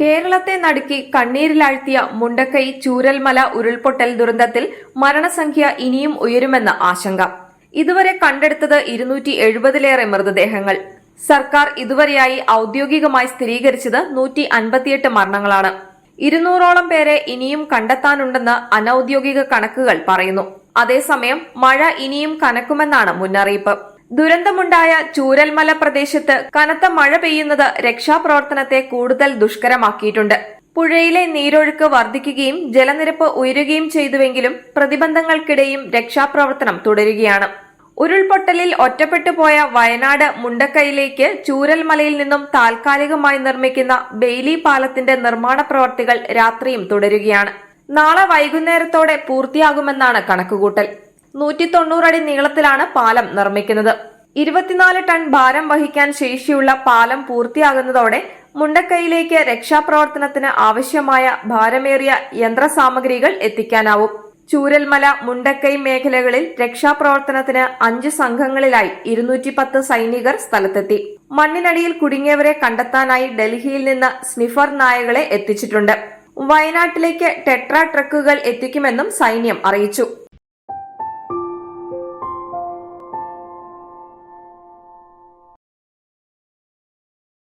കേരളത്തെ നടുക്കി കണ്ണീരിലാഴ്ത്തിയ മുണ്ടക്കൈ ചൂരൽമല ഉരുൾപൊട്ടൽ ദുരന്തത്തിൽ മരണസംഖ്യ ഇനിയും ഉയരുമെന്ന ആശങ്ക. ഇതുവരെ കണ്ടെടുത്തത് ഇരുന്നൂറ്റി എഴുപതിലേറെ മൃതദേഹങ്ങൾ. സർക്കാർ ഇതുവരെയായി ഔദ്യോഗികമായി സ്ഥിരീകരിച്ചത് നൂറ്റി അൻപത്തിയെട്ട് മരണങ്ങളാണ്. ഇരുന്നൂറോളം പേരെ ഇനിയും കണ്ടെത്താനുണ്ടെന്ന് അനൌദ്യോഗിക കണക്കുകൾ പറയുന്നു. അതേസമയം മഴ ഇനിയും കനക്കുമെന്നാണ് മുന്നറിയിപ്പ്. ദുരന്തമുണ്ടായ ചൂരൽമല പ്രദേശത്ത് കനത്ത മഴ പെയ്യുന്നത് രക്ഷാപ്രവർത്തനത്തെ കൂടുതൽ ദുഷ്കരമാക്കിയിട്ടുണ്ട്. പുഴയിലെ നീരൊഴുക്ക് വർദ്ധിക്കുകയും ജലനിരപ്പ് ഉയരുകയും ചെയ്തുവെങ്കിലും പ്രതിബന്ധങ്ങൾക്കിടെയും രക്ഷാപ്രവർത്തനം തുടരുകയാണ്. ഉരുൾപൊട്ടലിൽ ഒറ്റപ്പെട്ടുപോയ വയനാട് മുണ്ടക്കൈയിലേക്ക് ചൂരൽമലയിൽ നിന്നും താൽക്കാലികമായി നിർമ്മിക്കുന്ന ബെയ്ലി പാലത്തിന്റെ നിർമ്മാണ പ്രവർത്തികൾ രാത്രിയും തുടരുകയാണ്. നാളെ വൈകുന്നേരത്തോടെ പൂർത്തിയാകുമെന്നാണ് കണക്കുകൂട്ടൽ. നൂറ്റി തൊണ്ണൂറടി നീളത്തിലാണ് പാലം നിർമ്മിക്കുന്നത്. ഇരുപത്തിനാല് ടൺ ഭാരം വഹിക്കാൻ ശേഷിയുള്ള പാലം പൂർത്തിയാകുന്നതോടെ മുണ്ടക്കൈയിലേക്ക് രക്ഷാപ്രവർത്തനത്തിന് ആവശ്യമായ ഭാരമേറിയ യന്ത്രസാമഗ്രികൾ എത്തിക്കാനാവും. ചൂരൽമല മുണ്ടക്കൈ മേഖലകളിൽ രക്ഷാപ്രവർത്തനത്തിന് അഞ്ച് സംഘങ്ങളിലായി ഇരുന്നൂറ്റി പത്ത് സൈനികർ സ്ഥലത്തെത്തി. മണ്ണിനടിയിൽ കുടുങ്ങിയവരെ കണ്ടെത്താനായി ഡൽഹിയിൽ നിന്ന് സ്നിഫർ നായകളെ എത്തിച്ചിട്ടുണ്ട്. വയനാട്ടിലേക്ക് ടെട്ര ട്രക്കുകൾ എത്തിക്കുമെന്നും സൈന്യം അറിയിച്ചു.